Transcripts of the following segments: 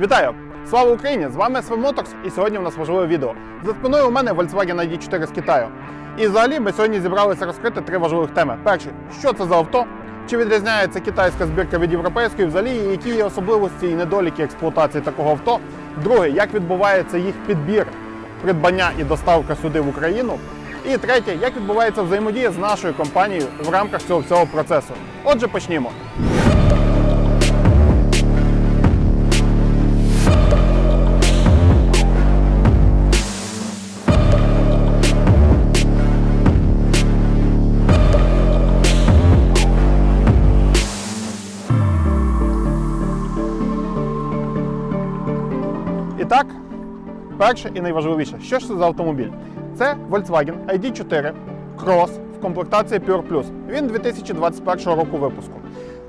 Вітаю! Слава Україні! З вами SV Motors і сьогодні у нас важливе відео. За спиною у мене Volkswagen ID4 з Китаю. І взагалі ми сьогодні зібралися розкрити три важливих теми. Перший, що це за авто? Чи відрізняється китайська збірка від європейської взагалі, і які є особливості і недоліки експлуатації такого авто? Друге, як відбувається їх підбір, придбання і доставка сюди в Україну? І третє, як відбувається взаємодія з нашою компанією в рамках цього всього процесу. Отже, почнімо. Так, перше і найважливіше, що ж це за автомобіль? Це Volkswagen ID4 Cross в комплектації Pure Plus. Він 2021 року випуску.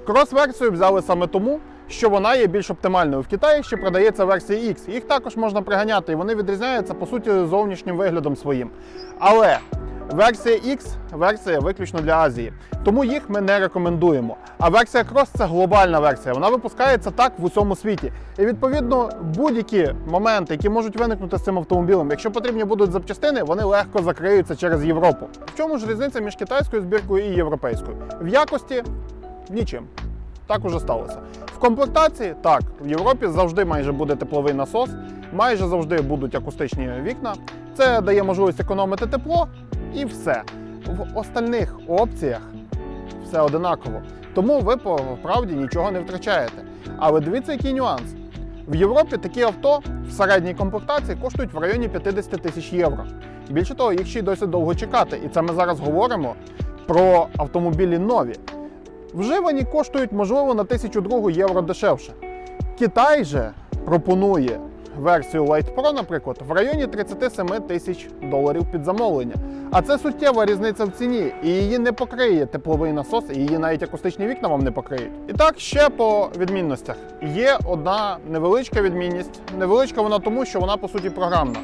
Крос-версію взяли саме тому, що вона є більш оптимальною. В Китаї ще продається версія X. Їх також можна приганяти, і вони відрізняються по суті зовнішнім виглядом своїм. Але версія X версія виключно для Азії, тому їх ми не рекомендуємо. А версія Cross це глобальна версія. Вона випускається так в усьому світі. І відповідно будь-які моменти, які можуть виникнути з цим автомобілем, якщо потрібні будуть запчастини, вони легко закриються через Європу. В чому ж різниця між китайською збіркою і європейською? В якості нічим. Так уже сталося. В комплектації так, в Європі завжди майже буде тепловий насос, майже завжди будуть акустичні вікна. Це дає можливість економити тепло і все. В остальних опціях все одинаково. Тому ви по правді нічого не втрачаєте. Але дивіться, який нюанс. В Європі такі авто в середній комплектації коштують в районі 50 тисяч євро. Більше того, їх ще й досить довго чекати. І це ми зараз говоримо про автомобілі нові. Вживані коштують, можливо, на 1002 євро дешевше. Китай же пропонує версію Light Pro, наприклад, в районі 37 тисяч доларів під замовлення. А це суттєва різниця в ціні, і її не покриє тепловий насос, і її навіть акустичні вікна вам не покриють. І так, ще по відмінностях. Є одна невеличка відмінність. Невеличка вона тому, що вона по суті програмна.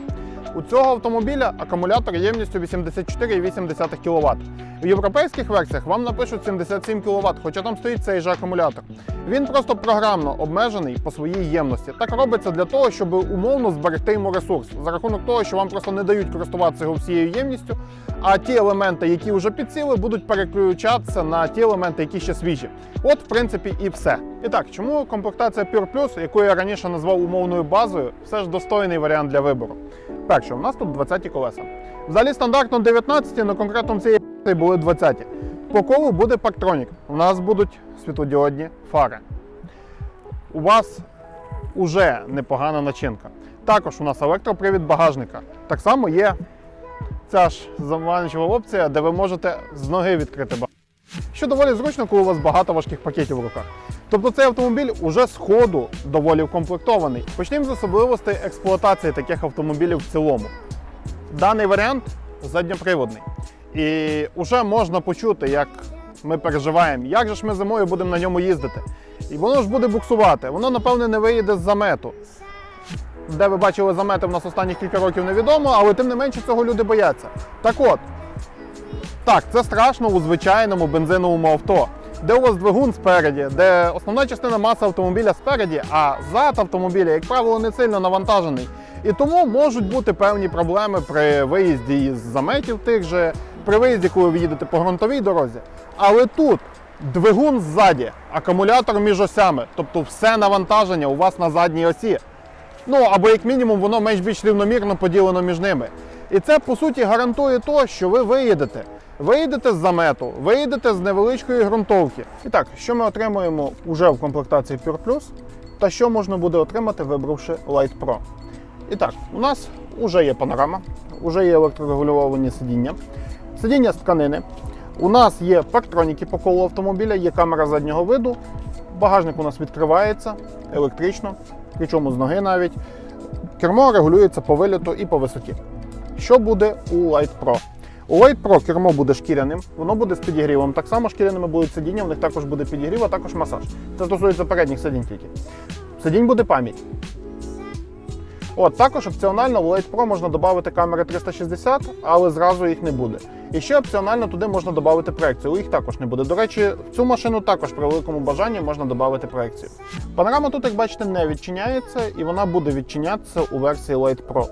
У цього автомобіля акумулятор ємністю 84,8 кВт. В європейських версіях вам напишуть 77 кВт, хоча там стоїть цей же акумулятор. Він просто програмно обмежений по своїй ємності. Так робиться для того, щоб умовно зберегти йому ресурс, за рахунок того, що вам просто не дають користуватися його всією ємністю, а ті елементи, які вже підсіли, будуть переключатися на ті елементи, які ще свіжі. От, в принципі, і все. І так, чому комплектація Pure Plus, яку я раніше назвав умовною базою, все ж достойний варіант для вибору. Перше, у нас тут 20 колеса. Взагалі стандартно 19, але конкретно в цій були 20-ті. По колу буде парктронік. У нас будуть світлодіодні фари. У вас уже непогана начинка. Також у нас електропривід багажника. Так само є ця ж заманчива опція, де ви можете з ноги відкрити багажник. Що доволі зручно, коли у вас багато важких пакетів в руках. Тобто цей автомобіль уже з ходу доволі вкомплектований. Почнемо з особливостей експлуатації таких автомобілів в цілому. Даний варіант задньоприводний. І вже можна почути, як ми переживаємо, як же ж ми зимою будемо на ньому їздити. І воно ж буде буксувати, воно, напевне, не виїде з замету. Де ви бачили замети в нас останніх кілька років невідомо, але тим не менше цього люди бояться. Так от, так, це страшно у звичайному бензиновому авто, де у вас двигун спереді, де основна частина маси автомобіля спереді, а зад автомобіля, як правило, не сильно навантажений. І тому можуть бути певні проблеми при виїзді із заметів тих же, при виїзді, коли ви їдете по ґрунтовій дорозі. Але тут двигун ззаді, акумулятор між осями, тобто все навантаження у вас на задній осі. Ну або як мінімум воно менш більш рівномірно поділено між ними. І це по суті гарантує то, що ви виїдете. Виїдете з замету, виїдете з невеличкої ґрунтовки. І так, що ми отримуємо уже в комплектації Pure Plus, та що можна буде отримати, вибравши Light Pro. І так, у нас вже є панорама, вже є електрорегульовані сидіння, сидіння з тканини. У нас є парктроніки по колу автомобіля, є камера заднього виду. Багажник у нас відкривається електрично, причому з ноги навіть. Кермо регулюється по виліту і по висоті. Що буде у Light Pro? У Light Pro кермо буде шкіряним, воно буде з підігрівом. Так само шкіряними будуть сидіння, в них також буде підігрів, а також масаж. Це стосується передніх сидінь тільки. Сидінь буде пам'ять. От також опціонально в Lite Pro можна додати камери 360, але зразу їх не буде. І ще опціонально туди можна додати проекцію, їх також не буде. До речі, в цю машину також при великому бажанні можна додати проекцію. Панорама тут, як бачите, не відчиняється, і вона буде відчинятися у версії Lite Pro.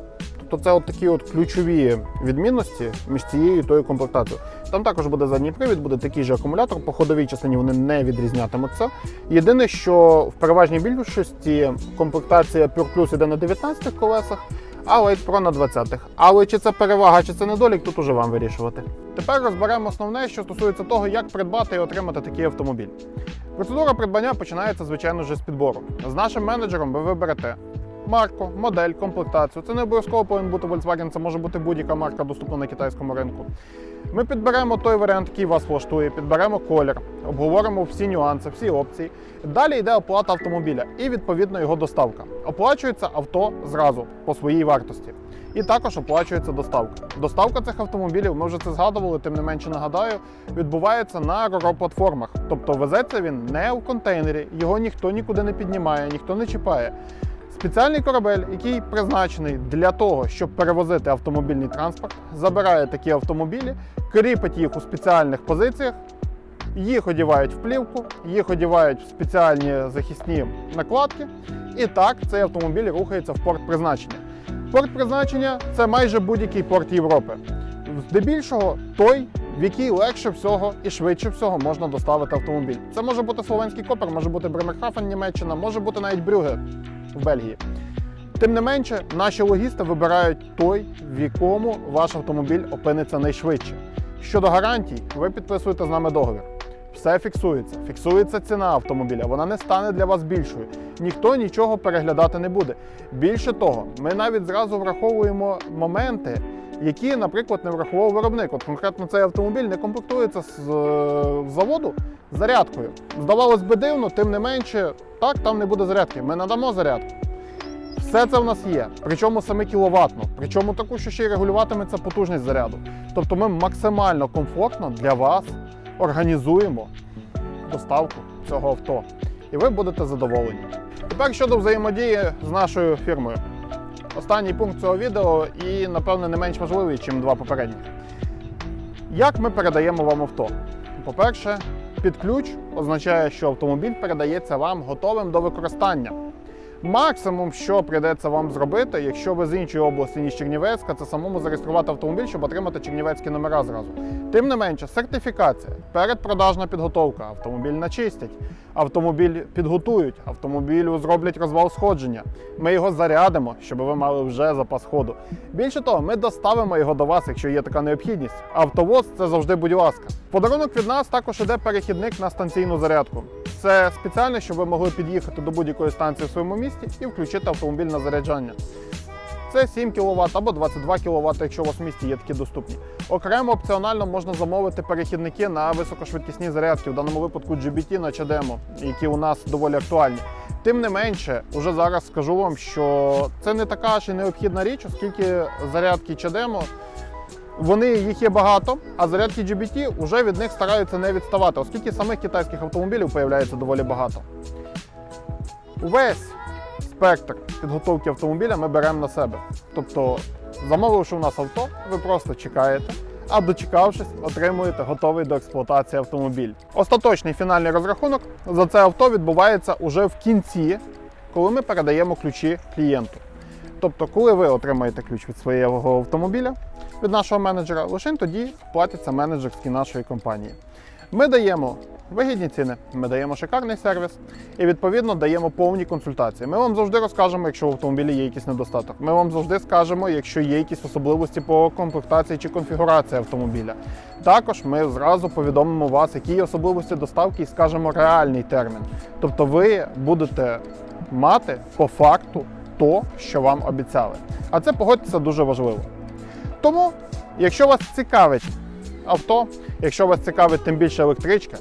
Тобто це от такі от ключові відмінності між цією і тою комплектацією. Там також буде задній привід, буде такий же акумулятор. По ходовій частині вони не відрізнятимуться. Єдине, що в переважній більшості комплектація Pure Plus іде на 19 колесах, а Lite Pro на 20-х. Але чи це перевага, чи це недолік, тут уже вам вирішувати. Тепер розберемо основне, що стосується того, як придбати і отримати такий автомобіль. Процедура придбання починається, звичайно, вже з підбору. З нашим менеджером ви виберете марку, модель, комплектацію. Це не обов'язково повинен бути Volkswagen, це може бути будь-яка марка, доступна на китайському ринку. Ми підберемо той варіант, який вас влаштує, підберемо колір, обговоримо всі нюанси, всі опції. Далі йде оплата автомобіля і відповідно його доставка. Оплачується авто зразу по своїй вартості. І також оплачується доставка. Доставка цих автомобілів, ми вже це згадували, тим не менше нагадаю, відбувається на ро платформах. Тобто везеться він не в контейнері, його ніхто нікуди не піднімає, ніхто не чіпає. Спеціальний корабель, який призначений для того, щоб перевозити автомобільний транспорт, забирає такі автомобілі, кріпить їх у спеціальних позиціях, їх одівають в плівку, їх одівають в спеціальні захисні накладки. І так цей автомобіль рухається в порт призначення. Порт призначення це майже будь-який порт Європи. Здебільшого той, в який легше всього і швидше всього можна доставити автомобіль. Це може бути словенський копер, може бути Бремерхафен, Німеччина, може бути навіть Брюге в Бельгії. Тим не менше, наші логісти вибирають той, в якому ваш автомобіль опиниться найшвидше. Щодо гарантій, ви підписуєте з нами договір. Все фіксується. Фіксується ціна автомобіля, вона не стане для вас більшою. Ніхто нічого переглядати не буде. Більше того, ми навіть зразу враховуємо моменти, які, наприклад, не врахував виробник. От конкретно цей автомобіль не комплектується з е, заводу зарядкою. Здавалось би дивно, тим не менше, так, там не буде зарядки. Ми надамо зарядку. Все це в нас є, причому саме кіловатно, причому таку, що ще й регулюватиметься потужність заряду. Тобто ми максимально комфортно для вас організуємо доставку цього авто, і ви будете задоволені. Тепер щодо взаємодії з нашою фірмою. Останній пункт цього відео і, напевне, не менш важливий, ніж два попередні. Як ми передаємо вам авто? По-перше, під ключ означає, що автомобіль передається вам готовим до використання. Максимум, що прийдеться вам зробити, якщо ви з іншої області, ніж Чернівецька, це самому зареєструвати автомобіль, щоб отримати чернівецькі номера зразу. Тим не менше, сертифікація, передпродажна підготовка, автомобіль начистять, автомобіль підготують, автомобілю зроблять розвал сходження. Ми його зарядимо, щоб ви мали вже запас ходу. Більше того, ми доставимо його до вас, якщо є така необхідність. Автовоз це завжди будь ласка. Подарунок від нас також іде перехідник на станційну зарядку. Це спеціально, щоб ви могли під'їхати до будь-якої станції в своєму місті і включити автомобіль на заряджання. Це 7 кВт або 22 кВт, якщо у вас в місті є такі доступні. Окремо опціонально можна замовити перехідники на високошвидкісні зарядки, в даному випадку GBT на CHAdeMO, які у нас доволі актуальні. Тим не менше, уже зараз скажу вам, що це не така ж і необхідна річ, оскільки зарядки CHAdeMO вони їх є багато, а зарядки GBT вже від них стараються не відставати, оскільки самих китайських автомобілів появляється доволі багато. Увесь спектр підготовки автомобіля ми беремо на себе. Тобто, замовивши у нас авто, ви просто чекаєте, а дочекавшись, отримуєте готовий до експлуатації автомобіль. Остаточний фінальний розрахунок за це авто відбувається уже в кінці, коли ми передаємо ключі клієнту. Тобто, коли ви отримаєте ключ від свого автомобіля, від нашого менеджера, лише тоді платиться менеджерські нашої компанії. Ми даємо вигідні ціни, ми даємо шикарний сервіс і відповідно даємо повні консультації. Ми вам завжди розкажемо, якщо в автомобілі є якийсь недостаток. Ми вам завжди скажемо, якщо є якісь особливості по комплектації чи конфігурації автомобіля. Також ми зразу повідомимо вас, які є особливості доставки, і скажемо реальний термін. Тобто ви будете мати по факту то, що вам обіцяли. А це погодьтеся дуже важливо. Тому, якщо вас цікавить авто, якщо вас цікавить тим більше електричка,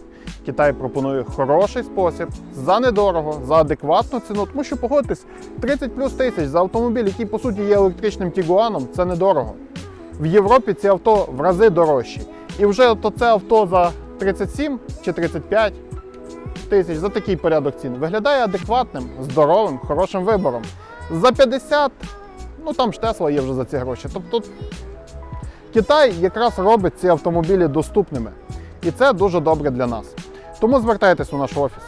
Китай пропонує хороший спосіб за недорого, за адекватну ціну. Тому що погодьтесь, 30 плюс тисяч за автомобіль, який по суті є електричним тігуаном, це недорого. В Європі ці авто в рази дорожчі. І вже то це авто за 37 чи 35 тисяч за такий порядок цін виглядає адекватним, здоровим, хорошим вибором. За 50 Ну там ж Тесла є вже за ці гроші. Тобто Китай якраз робить ці автомобілі доступними. І це дуже добре для нас. Тому звертайтесь у наш офіс.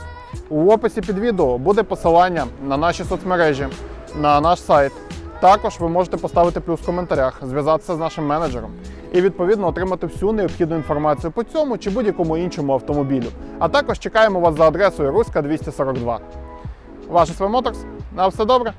У описі під відео буде посилання на наші соцмережі, на наш сайт. Також ви можете поставити плюс в коментарях, зв'язатися з нашим менеджером і відповідно отримати всю необхідну інформацію по цьому чи будь-якому іншому автомобілю. А також чекаємо вас за адресою Руська 242. Ваш СВ Моторс. На все добре.